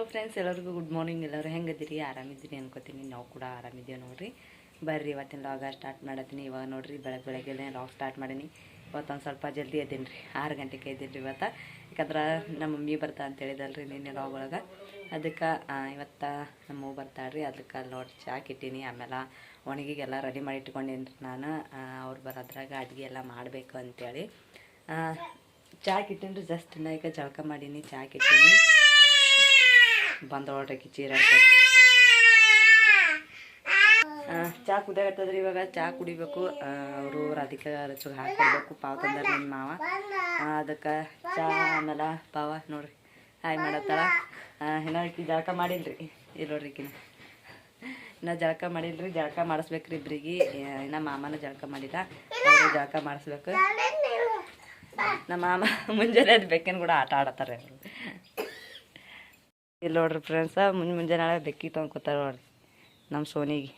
Hello friends ಎಲ್ಲರಿಗೂ good morning ಎಲ್ಲರೂ ಹೆಂಗದಿರಿ ಆರಾಮಿದ್ದೀರಿ ಅನ್ಕೋತೀನಿ. ನಾವು ಕೂಡ ಆರಾಮಿದ್ದೀವಿ ನೋಡಿರಿ. ಬರ್ರಿ, ಇವತ್ತಿನ ಲಾಗ ಸ್ಟಾರ್ಟ್ ಮಾಡತ್ತೀನಿ. ಇವಾಗ ನೋಡಿರಿ ಬೆಳಗ್ಗೆ ಬೆಳಗ್ಗೆ ಲಾಗ್ ಸ್ಟಾರ್ಟ್ ಮಾಡೀನಿ. ಇವತ್ತೊಂದು ಸ್ವಲ್ಪ ಜಲ್ದಿ ಎದ್ದೀನಿ ರೀ ಆರು ಗಂಟೆಗೆ ಎದ್ದೀನಿ ರೀ ಇವತ್ತು? ಯಾಕಂದ್ರೆ ನಮ್ಮ ಮಮ್ಮಿ ಬರ್ತಾ ಅಂತ ಹೇಳಿದಲ್ರಿ ನಿನ್ನೆ ಲಾಗ್ ಒಳಗೆ. ಅದಕ್ಕೆ ಇವತ್ತು ನಮ್ಮ ಬರ್ತಾಳೆ ಬರ್ತಾಳ್ರಿ. ಅದಕ್ಕೆ ನೋಡಿ ಚಾಕ್ ಇಟ್ಟೀನಿ ಆಮೇಲೆ ಒಣಗಿಗೆಲ್ಲ ರೆಡಿ ಮಾಡಿ ಇಟ್ಕೊಂಡೀನಿ ರೀ ನಾನು ಅವ್ರು ಬರೋದ್ರಾಗ ಅಡುಗೆ ಎಲ್ಲ ಮಾಡಬೇಕು ಅಂತೇಳಿ. ಚಾಕ್ ಇಟ್ಟೀನಿ ರೀ ಜಸ್ಟ್ ಈಗ ಜಳಕ ಮಾಡೀನಿ. ಚಾಕ್ ಇಟ್ಟೀನಿ ಬಂದೊಳಗೆ ಚೀರ ಚಹಾ ಕುದಾಗತ್ತದ್ರಿ ಇವಾಗ. ಚಹಾ ಕುಡಿಬೇಕು. ಅವರು ರಾಧಿಕಾ ರಚುಗೆ ಹಾಕೊಡ್ಬೇಕು. ಪಾವ ತಂದಾರ ನಿಮ್ಮ ಮಾವ. ಅದಕ್ಕೆ ಚಾ ಆಮೇಲೆ ಪಾವ ನೋಡ್ರಿ. ಹಾಯ್ ಮಾಡತ್ತಾಳ. ಇನ್ನೂ ಈಕಿ ಜಳಕ ಮಾಡಿಲ್ರಿ. ಇಲ್ಲೋಡ್ರಿ ನೋಡ್ರಿ ಈಕಿನ. ಇನ್ನು ಜಳಕ ಮಾಡಿಲ್ರಿ. ಜಳಕ ಮಾಡಿಸ್ಬೇಕ್ರಿ ಇಬ್ರಿಗೆ. ಇನ್ನು ಮಾಮನ ಜಳಕ ಮಾಡಿಲ್ಲ. ಅವರು ಜಳಕ ಮಾಡಿಸ್ಬೇಕು. ನಮ್ಮ ಮಾಮ ಮುಂಜಾನೆ ಅದು ಬೆಕ್ಕಿನ ಕೂಡ ಆಟ ಆಡತ್ತಾರೆ ಅವರು ಇಲ್ಲಿ ನೋಡ್ರಿ ಫ್ರೆಂಡ್ಸ ಮುಂಜೆ ಮುಂಜಾನೆ ಬೆಕ್ಕಿ ತೊಗೊಂಡ್ಕೊತಾರ ನೋಡ್ರಿ ನಮ್ಮ ಸೋನಿಗೆ.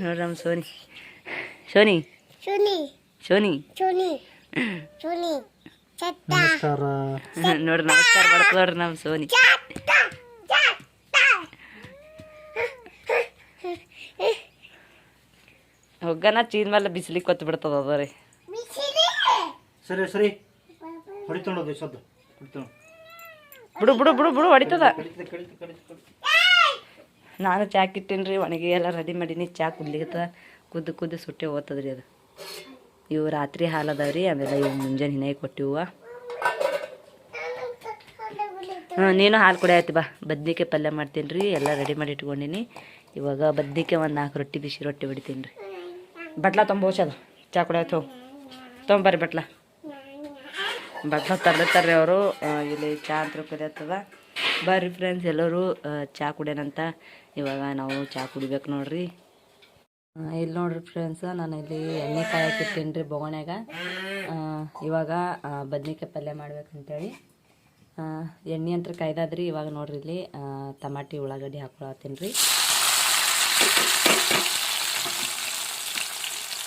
ನೋಡ್ರಿ ನಮ್ಮ ಸೋನಿ. ಸೋನಿ. ಸೋನಿ. ಸೋನಿ ಸೋನಿ ಸೋನಿ ನಮಸ್ಕಾರ. ನೋಡ್ರಿ ನಮಸ್ಕಾರ ಮಾಡ್ಕೊಳ್ರಿ ನೋಡ್ರಿ ನಮ್ಮ ಸೋನಿ. ಹೊಗ್ಗನ ಚೀನ್ ಮೇಲೆ ಬಿಸಿಲಿಗೆ ಕೊತ್ತು ಬಿಡ್ತದ ಅದ ರೀ. ಸರಿ ಸರಿ. ಹೊಡಿತೊಂಡೋದು ಸದ್ದು ಹೊಡಿತೊಂಡು ಬಿಡು ಬಿಡು ಬಿಡು ಬಿಡು ಹೊಡಿತದ. ನಾನು ಚಾ ಕಿಟ್ಟೀನಿ ರೀ ಒಣಗಿ ಎಲ್ಲ ರೆಡಿ ಮಾಡೀನಿ. ಚಾ ಕುದ್ಲಿಗತ್ತ ಕುದ್ದು ಕುದ್ದು ಸುಟ್ಟೆ ಓದ್ತದ್ರಿ ಅದು. ಇವು ರಾತ್ರಿ ಹಾಲು ಅದಾವ ರೀ ಆಮೇಲೆ ಇವು ಮುಂಜಾನೆ ಹಿನಾಯಿ ಕೊಟ್ಟಿವ. ಹ್ಞೂ ನೀನು ಹಾಲು ಕುಡಿಯತ್ತಿ ಬಾ. ಬದ್ನಿಕಾಯಿ ಪಲ್ಯ ಮಾಡ್ತೀನಿ ರೀ ಎಲ್ಲ ರೆಡಿ ಮಾಡಿ ಇಟ್ಕೊಂಡಿನಿ. ಇವಾಗ ಬದ್ನಿಕಾಯಿ ಒಂದು ನಾಲ್ಕು ರೊಟ್ಟಿ ಬಿಸಿ ರೊಟ್ಟಿ ಹೊಡಿತೀನಿ ರೀ. ಬಟ್ಲ ತೊಂಬೋಸದು ಚಾ ಕುಡಿಯತ್ತು ತೊಂಬರ್ರಿ ಬಟ್ಲ. ಬಟ್ಲ ತರ್ಲತ್ತಾರ್ರಿ ಅವರು ಇಲ್ಲಿ ಚಾ ಅಂತ ಕಲಿಯತ್ತದ ಬರ್ರಿ ಫ್ರೆಂಡ್ಸ್ ಎಲ್ಲರೂ ಚಾ ಕುಡಿಯೋಣಂತ ಇವಾಗ ನಾವು ಚಾ ಕುಡಿಬೇಕು ನೋಡ್ರಿ. ಇಲ್ಲಿ ನೋಡ್ರಿ ಫ್ರೆಂಡ್ಸ್ ನಾನು ಇಲ್ಲಿ ಎಣ್ಣೆ ಕಾಯಕ್ಕೆ ರೀ ಬೊಗಣ್ಯಾಗ. ಇವಾಗ ಬದ್ನೆಕಾಯಿ ಪಲ್ಯ ಮಾಡ್ಬೇಕಂತೇಳಿ ಎಣ್ಣೆ ಅಂತ ಕಾಯ್ದಾದ್ರಿ. ಇವಾಗ ನೋಡ್ರಿ ಇಲ್ಲಿ ಟಮಾಟಿ ಉಳ್ಳಾಗಡ್ಡಿ ಹಾಕೊಳತ್ತೀನಿ ರೀ.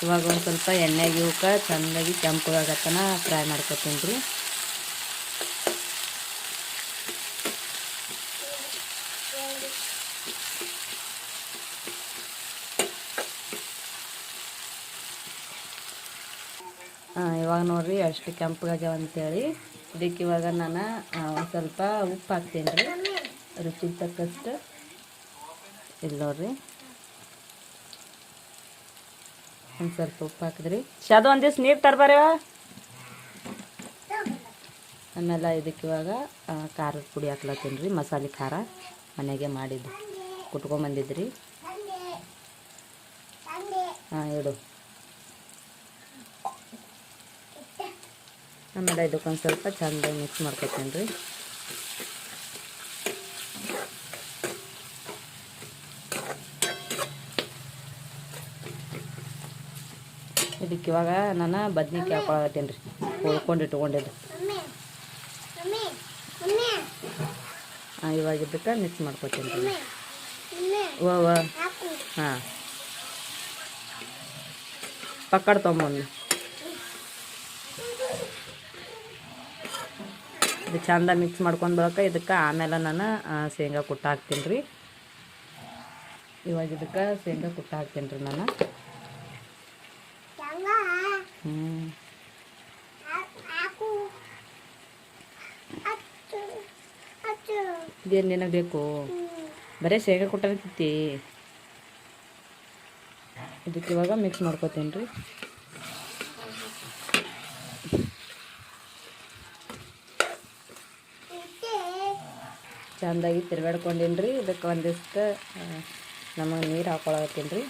ಇವಾಗ ಒಂದು ಸ್ವಲ್ಪ ಎಣ್ಣೆಗೆ ಇವಕ್ಕೆ ಚೆನ್ನಾಗಿ ಕೆಂಪಗಾಗತ್ತನ ಫ್ರೈ ಮಾಡ್ಕೊತೀನಿ ರೀ. ಇವಾಗ ನೋಡ್ರಿ ಅಷ್ಟು ಕೆಂಪಗಾಗ್ಯಾವ ಅಂತೇಳಿ. ಇದಕ್ಕೆ ಇವಾಗ ನಾನು ಒಂದು ಸ್ವಲ್ಪ ಉಪ್ಪು ಹಾಕ್ತೀನಿ ರೀ. ರುಚಿಗೆ ತಕ್ಕಷ್ಟು. ಇಲ್ಲ ನೋಡ್ರಿ. ಒಂದು ಸ್ವಲ್ಪ ಉಪ್ಪು ಹಾಕಿದ್ರಿ. ಶಾದು ಒಂದು ದಿವ್ಸ ನೀರು ತರ್ಬಾರ ಆಮೇಲೆ ಇದಕ್ಕೆ ಇವಾಗ ಖಾರದ ಪುಡಿ ಹಾಕ್ಲತ್ತೀನಿ ರೀ ಮಸಾಲೆ ಖಾರ. ಮನೆಗೆ ಮಾಡಿದ್ದು. ಕುಟ್ಕೊಂಬಂದಿದ್ರಿ ಹಾಂ ಇಡು. ಆಮೇಲೆ ಇದಕ್ಕೊಂದು ಸ್ವಲ್ಪ ಚಂದ ಮಿಕ್ಸ್ ಮಾಡ್ಕೊತೀನಿ ರೀ. ಇದಕ್ಕೆ ಇವಾಗ ನಾನು ಬದ್ನಿಕಾಯಿ ಹಾಕೊಳತ್ತೀನಿ ರೀ. ಉಳ್ಕೊಂಡು ಇಟ್ಕೊಂಡಿದ್ದು. ಹಾಂ ಇವಾಗ ಇದಕ್ಕೆ ಮಿಕ್ಸ್ ಮಾಡ್ಕೊತೀನಿ ರೀ. ವ ಹಾಂ. ಪಕ್ಕಡ ತೊಗೊಂಬಂದು ಇದು ಚಂದ ಮಿಕ್ಸ್ ಮಾಡ್ಕೊಂಡು ಬರೋಕೆ ಇದಕ್ಕೆ ಆಮೇಲೆ ನಾನು ಶೇಂಗಾ ಕುಟ್ಟ ಹಾಕ್ತೀನಿ ರೀ. ಇವಾಗ ಇದಕ್ಕೆ ಶೇಂಗಾ ಕುಟ್ಟ ಹಾಕ್ತೀನಿ ರೀ ನಾನು. ಇದೇನು ನಿನಗೆ ಬೇಕು ಬರೀ ಶೇಂಗಾ ಕುಟ್ಟ ತಿತ್ತಿ ಇದಕ್ಕೆ ಇವಾಗ ಮಿಕ್ಸ್ ಮಾಡ್ಕೋತೀನಿ ರೀ. ಚೆಂದಾಗಿ ತಿರ್ಗಾಡ್ಕೊಂಡೀನಿ ರೀ ಇದಕ್ಕೆ ಒಂದಿಷ್ಟು ನಮಗೆ ನೀರು ಹಾಕೊಳತ್ತೀನಿ ರೀ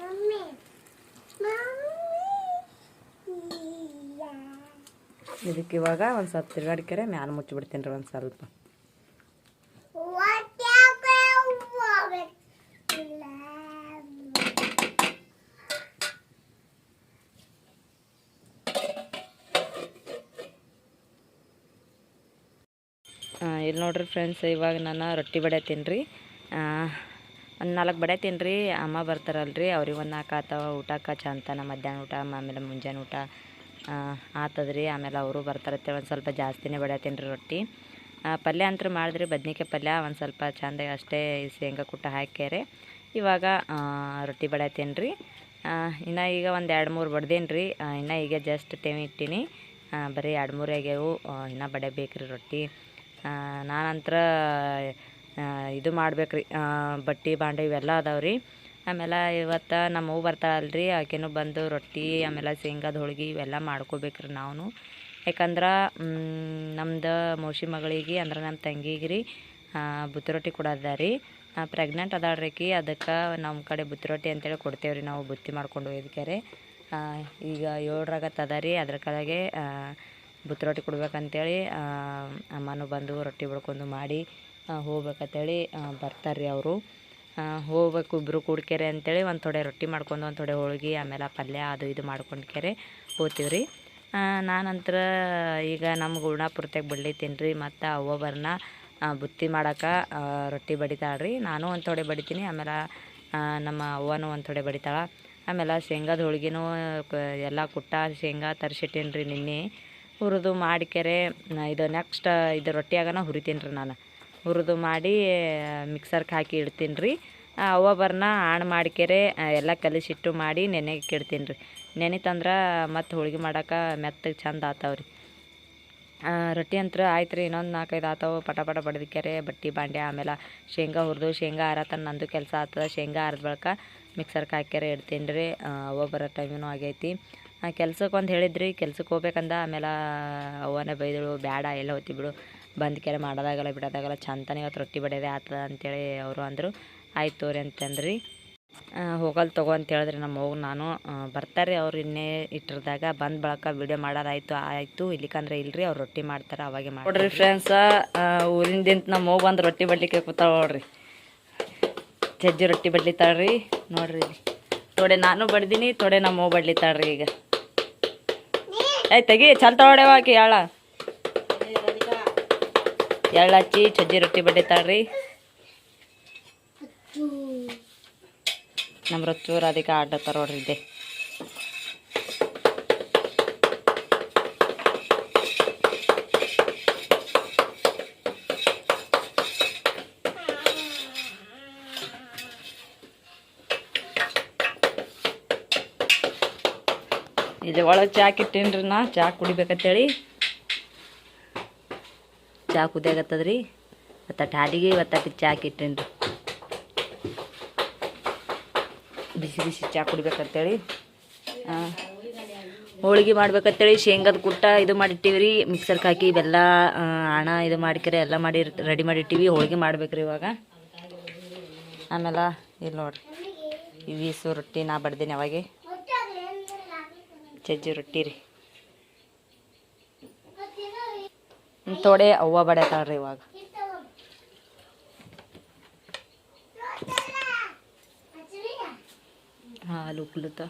ಮಮ್ಮಿ ಮಮ್ಮಿ ಇದಕ್ಕೆ ಇವಾಗ ಒಂದು ಸ್ವಲ್ಪ ತಿರುಗಾಡಿಕರೆ ಮ್ಯಾಲ ಮುಚ್ಚಿಬಿಡ್ತೀನಿ ರೀ ಒಂದು ಸ್ವಲ್ಪ. ಇಲ್ಲಿ ನೋಡ್ರಿ ಫ್ರೆಂಡ್ಸ್, ಇವಾಗ ನಾನು ರೊಟ್ಟಿ ಬಡೆ ತಿನ್ರಿ. ಒಂದು ನಾಲ್ಕು ಬಡೆ ತಿನ್ರಿ. ಅಮ್ಮ ಬರ್ತಾರಲ್ರಿ, ಅವ್ರಿಗೆ ಒಂದು ನಾಲ್ಕು ಆತವ ಊಟಕ್ಕೆ ಚಂತನ ಮಧ್ಯಾಹ್ನ ಊಟ, ಆಮೇಲೆ ಮುಂಜಾನೆ ಊಟ. ಆತದ್ರಿ. ಆಮೇಲೆ ಅವರು ಬರ್ತಾರತ್ತೆ, ಒಂದು ಸ್ವಲ್ಪ ಜಾಸ್ತಿನೇ ಬಡಿಯತ್ತೀನಿ ರೀ ರೊಟ್ಟಿ ಪಲ್ಯ ಅಂತೂ ಮಾಡಿದ್ರಿ, ಬದ್ನಿಕಾಯಿ ಪಲ್ಯ ಒಂದು ಸ್ವಲ್ಪ ಚೆಂದ ಅಷ್ಟೇ ಶೇಂಗಾ ಕುಟ್ಟ ಹಾಕ್ಯಾರೆ. ಇವಾಗ ರೊಟ್ಟಿ ಬಡಿಯತ್ತೀನಿ ರೀ ಇನ್ನು ಈಗ ಒಂದು ಎರಡು ಮೂರು ಬಡ್ದೇನಿ ರೀ ಇನ್ನು ಈಗ ಜಸ್ಟ್ ಟೈಮ್ ಇಟ್ಟೀನಿ. ಬರೀ ಎರಡು ಮೂರು ಆಗ್ಯಾವು. ಇನ್ನೂ ಬಡಿಯಬೇಕು ರೀ ರೊಟ್ಟಿ ನಾನಂತರ ಇದು ಮಾಡ್ಬೇಕು ರೀ ಬಟ್ಟೆ, ಬಾಂಡೆ ಇವೆಲ್ಲ ಅದಾವೆ ರೀ ಆಮೇಲೆ ಇವತ್ತು ನಮ್ಮ ಬರ್ತಾಳಲ್ಲ ರೀ ಆಕೆನೂ ಬಂದು ರೊಟ್ಟಿ, ಆಮೇಲೆ ಶೇಂಗಾದ ಹೋಳಿಗೆ ಇವೆಲ್ಲ ಮಾಡ್ಕೋಬೇಕ್ರಿ ನಾವು ಯಾಕಂದ್ರೆ ನಮ್ದು ಮೋಸಿ ಮಗಳಿಗೆ ಅಂದ್ರೆ ನಮ್ಮ ತಂಗಿಗೆ ರೀ ಬುತ್ತಿ ರೊಟ್ಟಿ ಕೊಡೋದ ರೀ ಪ್ರೆಗ್ನೆಂಟ್ ಅದಾಳ ರೀ ಅದಕ್ಕೆ ನಮ್ಮ ಕಡೆ ಬುತ್ತಿ ರೊಟ್ಟಿ ಅಂತೇಳಿ ಕೊಡ್ತೇವೆ ರೀ ನಾವು ಬುತ್ತಿ ಮಾಡ್ಕೊಂಡು ಒಯ್ದಕ್ಯಾರೆ ಈಗ ಏಳರಾಗತ್ತದ ರೀ ಅದ್ರ ಕಡೆಗೆ ಬುತ್ತಿ ರೊಟ್ಟಿ ಕೊಡ್ಬೇಕಂತೇಳಿ ಅಮ್ಮನೂ ಬಂದು ರೊಟ್ಟಿ ಬಡ್ಕೊಂಡು ಮಾಡಿ ಹೋಗ್ಬೇಕಂತೇಳಿ ಬರ್ತಾರೆ ರೀ ಅವರು. ಹೋಗ್ಬೇಕು ಇಬ್ಬರು ಕೂಡ್ಕೆರೆ ಅಂತೇಳಿ ಒಂದು ಥೊಡೆ ರೊಟ್ಟಿ ಮಾಡ್ಕೊಂಡು, ಒಂದು ಥೊಡೆ ಹೋಳ್ಗಿ, ಆಮೇಲೆ ಪಲ್ಯ ಅದು ಇದು ಮಾಡ್ಕೊಂಡ್ಕೆರೆ ಹೋಗ್ತೀವಿ ರೀ ನಾನಂತರ ಈಗ ನಮ್ಮ ಗುಣಾಪುರತ್ಯಾಗ ಬಡ್ಲಿತೀನಿ ರೀ ಮತ್ತು ಅವ್ವ ಬರ್ನ ಬುತ್ತಿ ಮಾಡೋಕೆ ರೊಟ್ಟಿ ಬಡಿತಾಳೆ ರೀ ನಾನು ಒಂದು ಥೊಡೆ ಬಡಿತೀನಿ, ಆಮೇಲೆ ನಮ್ಮ ಅವ್ವನೂ ಒಂದು ಥೊಡೆ ಬಡಿತಾಳೆ. ಆಮೇಲೆ ಶೇಂಗಾದ ಹೋಳಿಗೆನೂ ಎಲ್ಲ ಕುಟ್ಟ ಶೇಂಗಾ ತರಿಸಿಟ್ಟೀನಿ ರೀ ನಿನ್ನೆ. ಹುರಿದು ಮಾಡಿಕೆರೆ ಇದು ನೆಕ್ಸ್ಟ್ ಇದು ರೊಟ್ಟಿಯಾಗನ ಹುರಿತೀನಿ ರೀ ನಾನು. ಹುರಿದು ಮಾಡಿ, ಮಿಕ್ಸರ್ಗೆ ಹಾಕಿ ಇಡ್ತೀನಿ ರೀ. ಅವ್ವ ಬರ್ನ ಆಣ್ ಮಾಡಿಕೆರೆ ಎಲ್ಲ ಕಲಿಸಿಟ್ಟು ಮಾಡಿ ನೆನೆಗೆ ಇಡ್ತೀನಿ ರೀ. ನೆನಿತಂದ್ರೆ ಮತ್ತು ಹೋಳಿಗೆ ಮಾಡೋಕೆ ಮೆತ್ತಗೆ ಚಂದ ಆತಾವ ರೀ. ರೊಟ್ಟಿ ಅಂತ ಆಯ್ತು ರೀ, ಇನ್ನೊಂದು ನಾಲ್ಕೈದು ಆತಾವು. ಪಟ ಪಟ ಬಟ್ಟಿ ಬಾಂಡೆ, ಆಮೇಲೆ ಶೇಂಗಾ ಹುರಿದು, ಶೇಂಗಾ ಆರತನ ನಂದು ಕೆಲಸ ಆಗ್ತದ ಶೇಂಗಾ ಆರಿದ ಬಳಿಕ ಮಿಕ್ಸರ್ಗೆ ಹಾಕ್ಯಾರೆ ಇಡ್ತೀನಿ ರೀ. ಅವ್ವ ಬರೋ ಟೈಮಿನೂ ಆಗೈತಿ. ಕೆಲ್ಸಕ್ಕೆ ಒಂದು ಹೇಳಿದ್ರಿ ಕೆಲ್ಸಕ್ಕೆ ಹೋಗ್ಬೇಕಂದ, ಆಮೇಲೆ ಅವ್ವನೇ ಬೈದಳು ಬೇಡ ಎಲ್ಲ ಹೋಗ್ತಿ ಬಿಡು. ಬಂದು ಕೆರೆ ಮಾಡೋದಾಗಲ್ಲ, ಬಿಡೋದಾಗಲ್ಲ, ಚಂತಾನೆ ಇವತ್ತು ರೊಟ್ಟಿ ಬಡಿಯೋದೇ ಆಗ್ತದ ಅಂತೇಳಿ ಅವರು ಅಂದರು. ಆಯ್ತು ತೋರಿ ಅಂತಂದ್ರಿ. ಹೋಗಲ್ ತಗೋ ಅಂತ ಹೇಳಿದ್ರಿ ನಮ್ಮ ಹೋಗಿ ನಾನು ಬರ್ತಾರೆ ಅವ್ರು ಇನ್ನೇ ಇಟ್ಟಿರ್ದಾಗ. ಬಂದು ಬಳಕ ವಿಡಿಯೋ ಮಾಡೋದಾಯ್ತು, ಆಯಿತು. ಇಲ್ಲಿಕಂದ್ರೆ ಇಲ್ರಿ, ಅವ್ರು ರೊಟ್ಟಿ ಮಾಡ್ತಾರೆ, ಅವಾಗೆ ಮಾಡಿ ನೋಡ್ರಿ ಫ್ರೆಂಡ್ಸ ಊರಿಂದಿಂತ ನಮ್ಮ ಹೋಗಿ ಬಂದು ರೊಟ್ಟಿ ಬಡ್ಲಿಕ್ಕೆ ಕೂತಾಳ ನೋಡ್ರಿ. ಜಜ್ಜಿ ರೊಟ್ಟಿ ಬಡ್ಲಿತಾಳ್ರಿ. ನೋಡ್ರಿ ಇಲ್ಲಿ. ಥೋಡೆ ನಾನು ಬಡ್ದೀನಿ, ತೋಡೆ ನಮ್ಮ ಹೋಗಿ ಬಡ್ಲಿತಾಳ್ರಿ ಈಗ. ಏ ತೆಗಿ, ಚಲ್ ತೊಡೆವಾಕಿ ಆಕಿ ಯಾಳ ಎಳ್ಳು ಹಚ್ಚಿ ಸಜ್ಜಿ ರೊಟ್ಟಿ ಬಡಿತಾಳ್ರಿ ನಮ್ಮ ರೊಚ್ಚೂರು ಅದಕ್ಕೆ ಆಡ್ಲತ್ತಾರ ನೋಡ್ರಿ ಇದೆ ಇದು ಒಳಗೆ ಚಾ ಇಟ್ಟೇನ್ರಿ ನಾ, ಚಾ ಕುಡಿಬೇಕಂತೇಳಿ. ಚಾ ಕುದಿಯಾಗತ್ತದ್ರಿ ಮತ್ತು ಹಾಲಿಗೆ ಇವತ್ತಾಕಿ ಚಾ ರೀ ಬಿಸಿ ಬಿಸಿ ಚಾ ಕುಡಿಬೇಕಂತೇಳಿ. ಹಾಂ ಹೋಳ್ಗೆ ಮಾಡ್ಬೇಕಂತೇಳಿ, ಶೇಂಗದ ಕುಟ್ಟ ಇದು ಮಾಡಿಟ್ಟಿವಿ ರೀ ಮಿಕ್ಸರ್ಗೆ ಹಾಕಿ ಬೆಲ್ಲ ಹಣ ಇದು ಮಾಡಿಕರೆ ಎಲ್ಲ ಮಾಡಿ ರೆಡಿ ಮಾಡಿಟ್ಟಿವಿ, ಹೋಳಿಗೆ ಮಾಡ್ಬೇಕ್ರಿ ಇವಾಗ. ಆಮೇಲೆ ಇಲ್ಲಿ ನೋಡ್ರಿ ವೀಸು ರೊಟ್ಟಿ ನಾ ಬಡ್ದೀನಿ ಅವಾಗೆ. ಚಜ್ಜಿ ರೊಟ್ಟಿ ರೀ ಥೋಡೆ ಅವ್ವ ಬಡಿಯತಾಳ್ರಿ ಇವಾಗ ಹಾಲು ಉಕ್ಲುತ್ತ